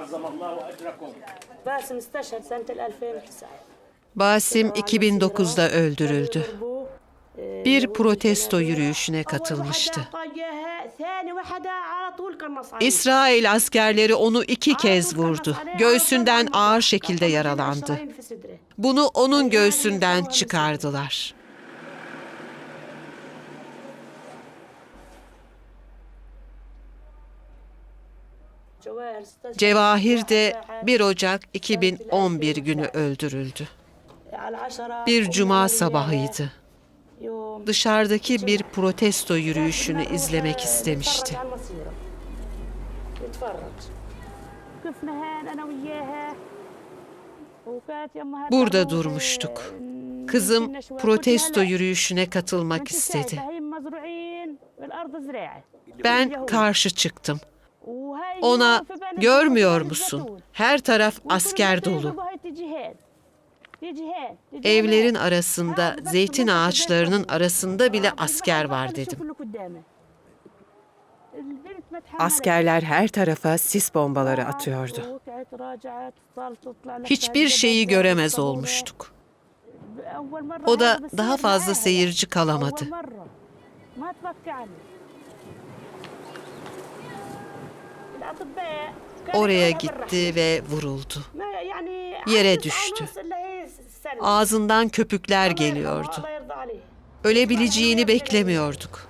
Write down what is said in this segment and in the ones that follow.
عظم الله أجركم باسم استشهد سنة 2009 Basim 2009'da öldürüldü. Bir protesto yürüyüşüne katılmıştı. İsrail askerleri onu iki kez vurdu. Göğsünden ağır şekilde yaralandı. Bunu onun göğsünden çıkardılar. Cevahir de 1 Ocak 2011 günü öldürüldü. Bir cuma sabahıydı. Dışarıdaki bir protesto yürüyüşünü izlemek istemişti. Burada durmuştuk. Kızım protesto yürüyüşüne katılmak istedi. Ben karşı çıktım. Ona görmüyor musun? Her taraf asker dolu. Evlerin arasında, zeytin ağaçlarının arasında bile asker var dedim. Askerler her tarafa sis bombaları atıyordu. Hiçbir şeyi göremez olmuştuk. O da daha fazla seyirci kalamadı. Oraya gitti ve vuruldu. Yere düştü. Ağzından köpükler geliyordu. Ölebileceğini beklemiyorduk.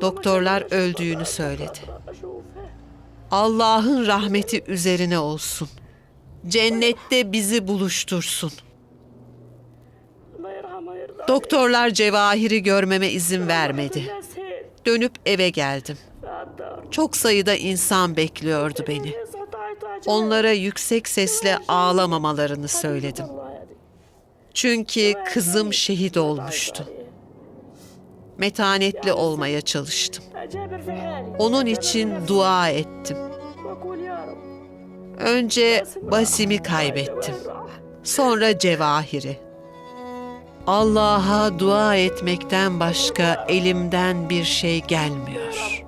Doktorlar öldüğünü söyledi. Allah'ın rahmeti üzerine olsun. Cennette bizi buluştursun. Doktorlar Cevahir'i görmeme izin vermedi. Dönüp eve geldim. Çok sayıda insan bekliyordu beni. Onlara yüksek sesle ağlamamalarını söyledim. Çünkü kızım şehit olmuştu. Metanetli olmaya çalıştım. Onun için dua ettim. Önce Basim'i kaybettim. Sonra Cevahir'i. Allah'a dua etmekten başka elimden bir şey gelmiyor.